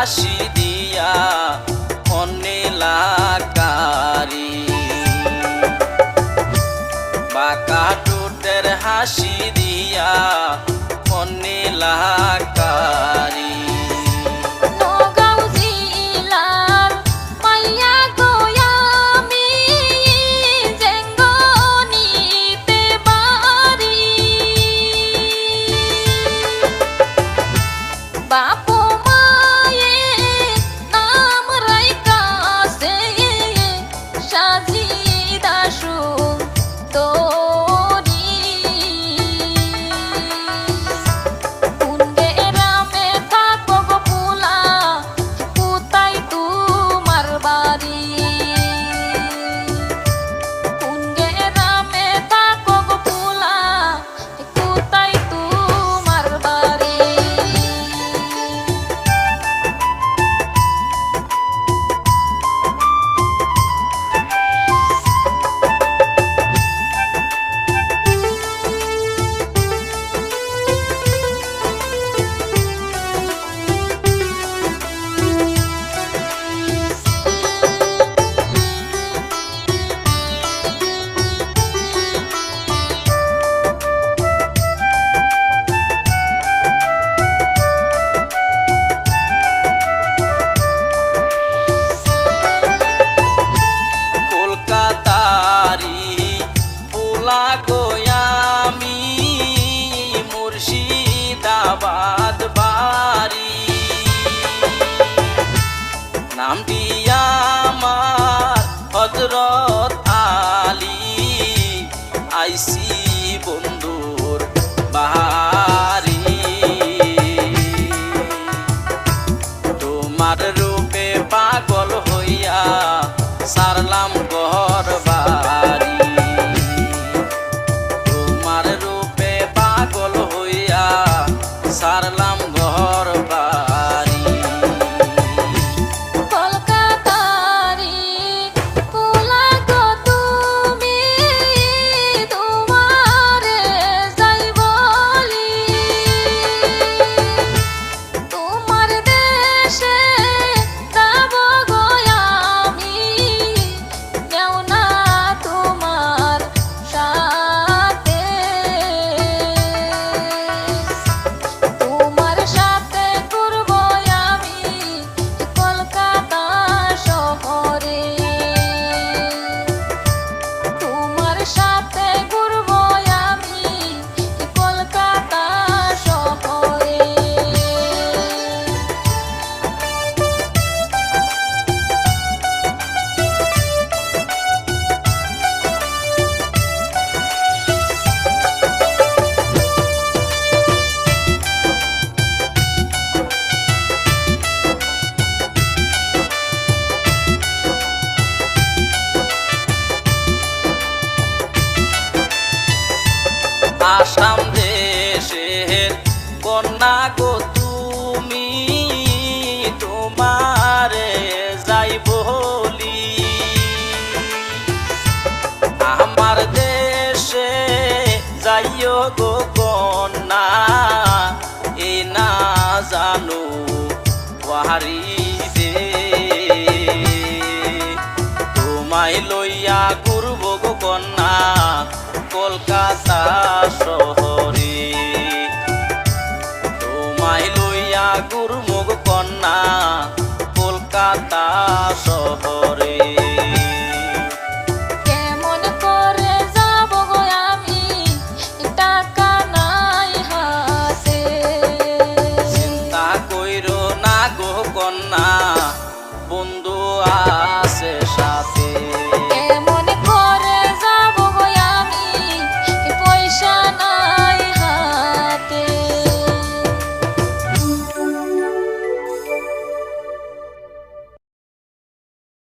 হাসি দিয়া অন্যেলাকারি বাঁকা টুটের হাসি দিয়া অন্যেলাকারি আসাম দেশের কন্যা গো তুমি তোমারে যাই বলি। আমার দেশে যাইও গো কন্যা, এ না জানো বাহারি কলকাতা শহর।